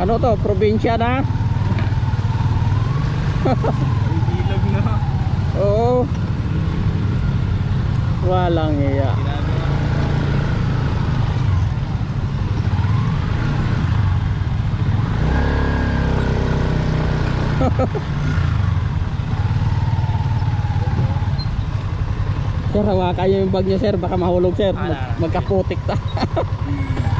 Ano to? Probinsya na? Ilag na. Oo. Walang iya. Sir, hawakan niyo yung bag niyo, sir. Baka mahulog, sir. Mag- magkaputik ta.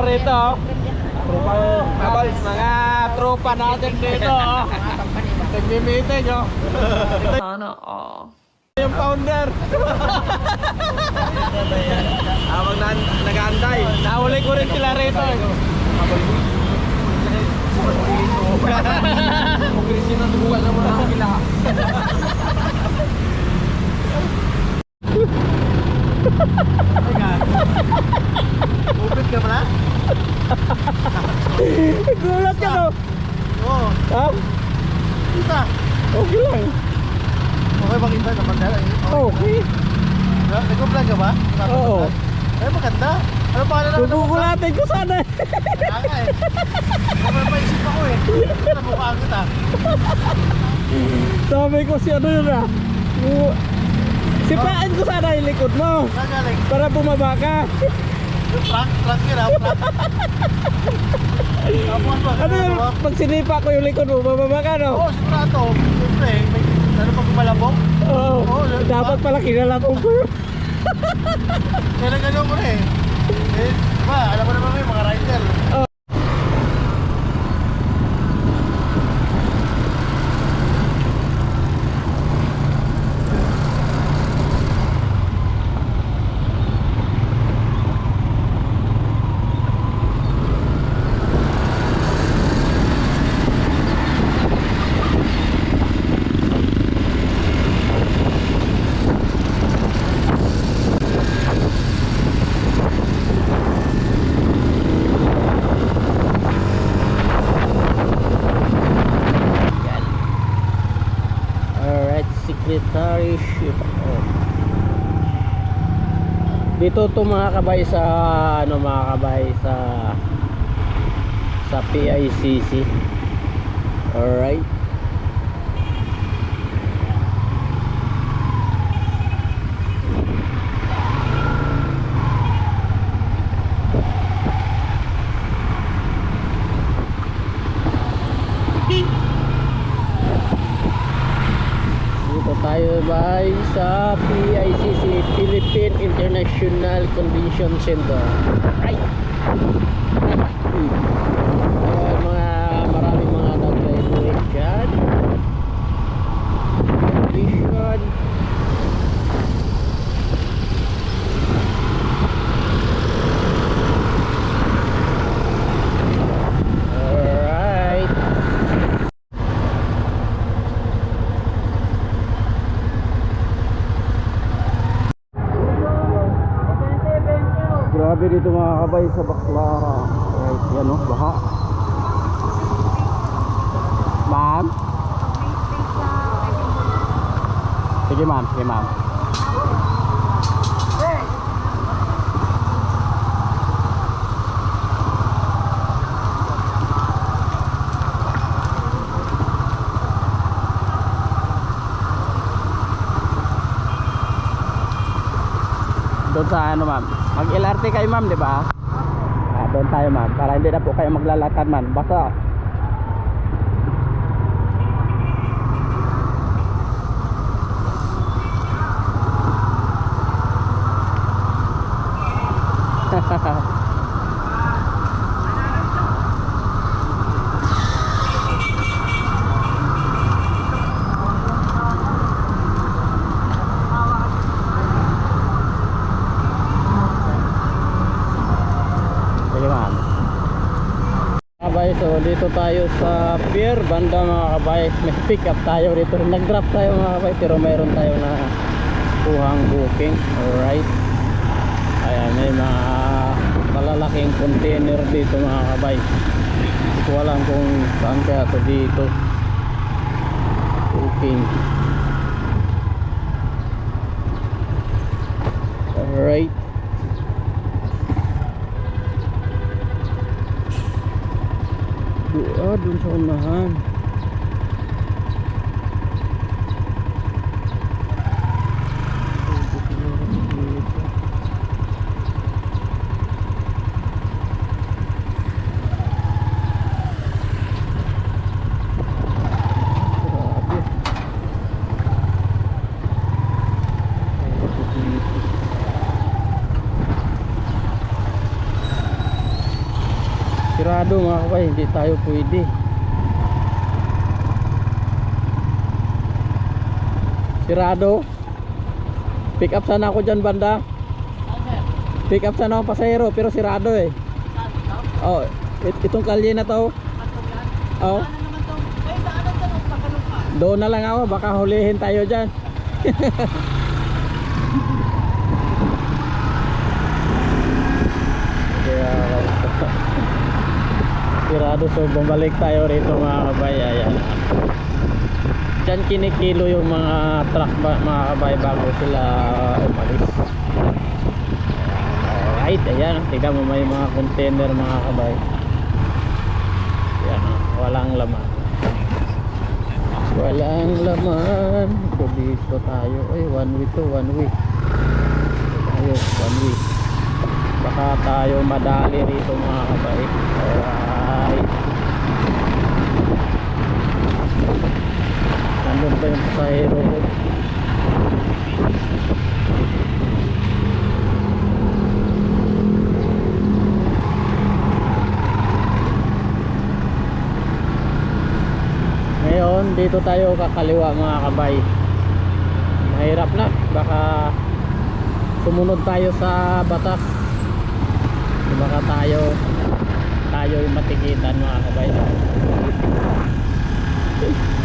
ano rito. Tropa, mga, tropa natin dito. oh. Nagmi-meeting, oh. Sana all. Yung founder. Habang na, nag-aantay. Nahuli ko rin sila rito. eh. Pagkirisin ng buwan na muna ang kila. Upit ka pala? Gulat ka, no? Oo. Ha? Kita. Okay lang. Okay ba kita kapag dala? Okay. Nag-vlog ka ba? Oo. Eh maganda. Ano pa na Gugugulatin ko sana. Kaya eh. Kapag maisip ako eh. Nabukaan kita. Sabi ko si ano yun ah. Gu- Sipain ko sana yung likod mo. Para bumaba ka. Prank, prank yun ah. Prank. Tapos ba? Ano yun? Pag sinipa ko yung likod mo, bababa ka no? Oo, sigurado. Siyempre, may ano pag gumalabog. Oo. Oo, yun, Dapat pala kinalatong ko yun. Kaya gano'n ko na eh. Eh, diba, alam mo naman may mga rider. Yan. Alright, secretaryship. Oh. Dito to mga kabay sa ano mga kabay sa sa PICC. Alright. Dito tayo bay sa PICC Philippine International Convention Center. Right. Ayan, mga maraming mga nag-graduate dyan. Convention. Alright. Grabe dito mga kabay sa Baclara. Right, yan o, baha. Ma'am? Sige ma'am, sige ma'am. Doon sa ano ma'am. Mag LRT kayo ma'am, di ba? Ah, doon tayo ma'am. Para hindi na po kayo maglalakad ma'am. Basta dito tayo sa pier, banda mga kabay. May pick up tayo dito. Nag-drop tayo mga kabay pero mayroon tayo na kuhang booking. Alright. Ayan, may mga malalaking container dito mga kabay. Hindi ko alam kung saan kaya to dito. Booking. Alright. Du ah, sa unahan. Sirado mga kabay, hindi tayo pwede. Sirado. Pick up sana ako dyan banda. Pick up sana ako pasahero pero sirado eh. Oh, it- itong kalye na to. Oh. Doon na lang ako, baka hulihin tayo dyan. Kaya Sirado so bumalik tayo rito mga kabay. Ayan. Diyan kinikilo yung mga truck ba, mga kabay bago sila umalis. Alright ayan. Tignan mo may mga container mga kabay. Ayan walang laman. Walang laman. So dito tayo. Ay one way to one way. Tayo one way baka tayo madali rito mga kabay. Alright. Nandun pa yung pasahero ko ngayon dito tayo kakaliwa mga kabay. Mahirap na. Baka sumunod tayo sa batas baka tayo tayo yung matikitan mga kabay Alright.